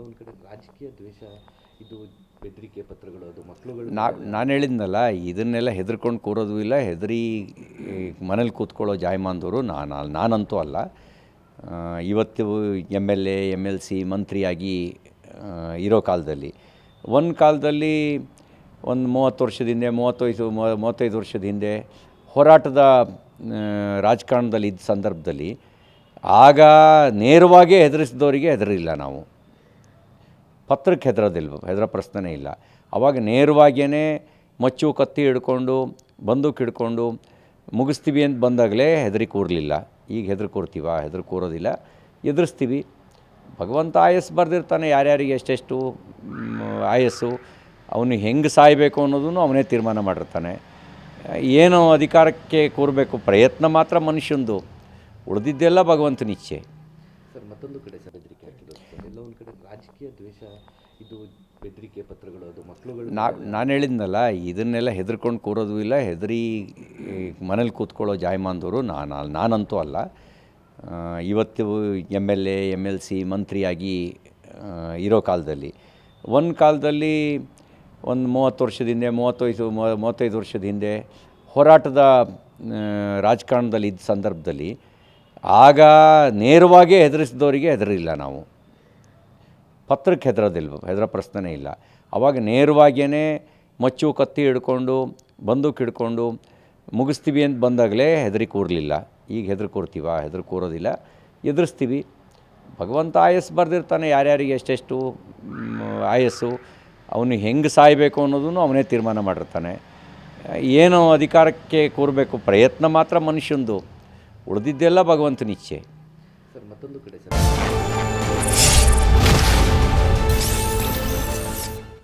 ಒಂದು ಕಡೆ ರಾಜಕೀಯ ದ್ವೇಷ, ಇದು ಬೆದರಿಕೆ ಪತ್ರಗಳು, ಅದು ಮಕ್ಕಳುಗಳು ನಾ ನಾನು ಹೇಳಿದ್ನಲ್ಲ, ಇದನ್ನೆಲ್ಲ ಹೆದರ್ಕೊಂಡು ಕೂರೋದು ಇಲ್ಲ, ಹೆದರಿ ಮನೇಲಿ ಕೂತ್ಕೊಳ್ಳೋ ಜಾಯಮಾನ್ದವರು ನಾನು ನಾನಂತೂ ಅಲ್ಲ. ಇವತ್ತು M L A, M L C ಮಂತ್ರಿಯಾಗಿ ಇರೋ ಕಾಲದಲ್ಲಿ. ಒಂದು ಕಾಲದಲ್ಲಿ ಒಂದು ಮೂವತ್ತು ವರ್ಷದ ಹಿಂದೆ, ಮೂವತ್ತೈದು ಮೂವ- ಮೂವತ್ತೈದು ವರ್ಷದ ಹಿಂದೆ ಹೋರಾಟದ ರಾಜಕಾರಣದಲ್ಲಿ ಇದ್ದ ಸಂದರ್ಭದಲ್ಲಿ ಆಗ ನೇರವಾಗಿ ಹೆದರಿಸಿದವರಿಗೆ ಹೆದರಿಲ್ಲ ನಾವು. ಪತ್ರಕ್ಕೆ ಹೆದರೋದಿಲ್ವ? ಹೆದರೋ ಪ್ರಶ್ನೆನೇ ಇಲ್ಲ. ಅವಾಗ ನೇರವಾಗಿಯೇ ಮಚ್ಚು ಕತ್ತಿ ಹಿಡ್ಕೊಂಡು, ಬಂದೂಕ್ ಹಿಡ್ಕೊಂಡು ಮುಗಿಸ್ತೀವಿ ಅಂತ ಬಂದಾಗಲೇ ಹೆದರಿ ಕೂರಲಿಲ್ಲ. ಈಗ ಹೆದರಿ ಕೂರ್ತೀವ? ಹೆದರಿ ಕೂರೋದಿಲ್ಲ. ಎದುರಿಸ್ತೀವಿ. ಭಗವಂತ ಆಯಸ್ಸು ಬರೆದಿರ್ತಾನೆ. ಯಾರ್ಯಾರಿಗೆ ಎಷ್ಟೆಷ್ಟು ಆಯಸ್ಸು, ಅವನು ಹೆಂಗೆ ಸಾಯಬೇಕು ಅನ್ನೋದನ್ನು ಅವನೇ ತೀರ್ಮಾನ ಮಾಡಿರ್ತಾನೆ. ಏನು ಅಧಿಕಾರಕ್ಕೆ ಕೂರಬೇಕು ಪ್ರಯತ್ನ ಮಾತ್ರ ಮನುಷ್ಯಂದು. ಉಳಿದಿದ್ದೆಲ್ಲ ಭಗವಂತನ ಇಚ್ಛೆ ಸರ್, ಮತ್ತೊಂದು ಕಡೆ ಸರ್ ಬೆದರಿಕೆ ಎಲ್ಲೋ ಒಂದು ಕಡೆ ರಾಜಕೀಯ ದ್ವೇಷ, ಇದು ಬೆದರಿಕೆ ಪತ್ರಗಳು, ಅದು ಮಕ್ಕಳುಗಳು ನಾ ನಾನು ಹೇಳಿದ್ನಲ್ಲ, ಇದನ್ನೆಲ್ಲ ಹೆದರ್ಕೊಂಡು ಕೂರೋದು ಇಲ್ಲ. ಹೆದರಿ ಮನೇಲಿ ಕೂತ್ಕೊಳ್ಳೋ ಜಾಯಮಾನ್ದವರು ನಾನು ನಾನಂತೂ ಅಲ್ಲ. ಇವತ್ತು M L A, M L C ಮಂತ್ರಿಯಾಗಿ ಇರೋ ಕಾಲದಲ್ಲಿ. ಒಂದು ಕಾಲದಲ್ಲಿ ಒಂದು ಮೂವತ್ತು ವರ್ಷದ ಹಿಂದೆ, ಮೂವತ್ತೈದು ಮೂವ- ಮೂವತ್ತೈದು ವರ್ಷದ ಹಿಂದೆ ಹೋರಾಟದ ರಾಜಕಾರಣದಲ್ಲಿ ಇದ್ದ ಸಂದರ್ಭದಲ್ಲಿ ಆಗ ನೇರವಾಗಿ ಹೆದರಿಸಿದವರಿಗೆ ಹೆದರಿಲ್ಲ ನಾವು. ಪತ್ರಕ್ಕೆ ಹೆದರೋದಿಲ್ವ? ಹೆದರೋ ಪ್ರಶ್ನೆನೇ ಇಲ್ಲ. ಅವಾಗ ನೇರವಾಗಿಯೇ ಮಚ್ಚು ಕತ್ತಿ ಹಿಡ್ಕೊಂಡು, ಬಂದೂಕ್ ಹಿಡ್ಕೊಂಡು ಮುಗಿಸ್ತೀವಿ ಅಂತ ಬಂದಾಗಲೇ ಹೆದರಿ ಕೂರಲಿಲ್ಲ. ಈಗ ಹೆದರಿ ಕೂರ್ತೀವ? ಹೆದರಿ ಕೂರೋದಿಲ್ಲ. ಎದುರಿಸ್ತೀವಿ. ಭಗವಂತ ಆಯಸ್ಸು ಬರೆದಿರ್ತಾನೆ. ಯಾರ್ಯಾರಿಗೆ ಎಷ್ಟೆಷ್ಟು ಆಯಸ್ಸು, ಅವನು ಹೆಂಗೆ ಸಾಯಬೇಕು ಅನ್ನೋದನ್ನು ಅವನೇ ತೀರ್ಮಾನ ಮಾಡಿರ್ತಾನೆ. ಏನು ಅಧಿಕಾರಕ್ಕೆ ಕೂರಬೇಕು ಪ್ರಯತ್ನ ಮಾತ್ರ ಮನುಷ್ಯಂದು. ಉಳಿದಿದ್ದೆಲ್ಲ ಭಗವಂತನ ಇಚ್ಛೆ. ಸರ್ ಮತ್ತೊಂದು ಕಡೆ ಸರ್.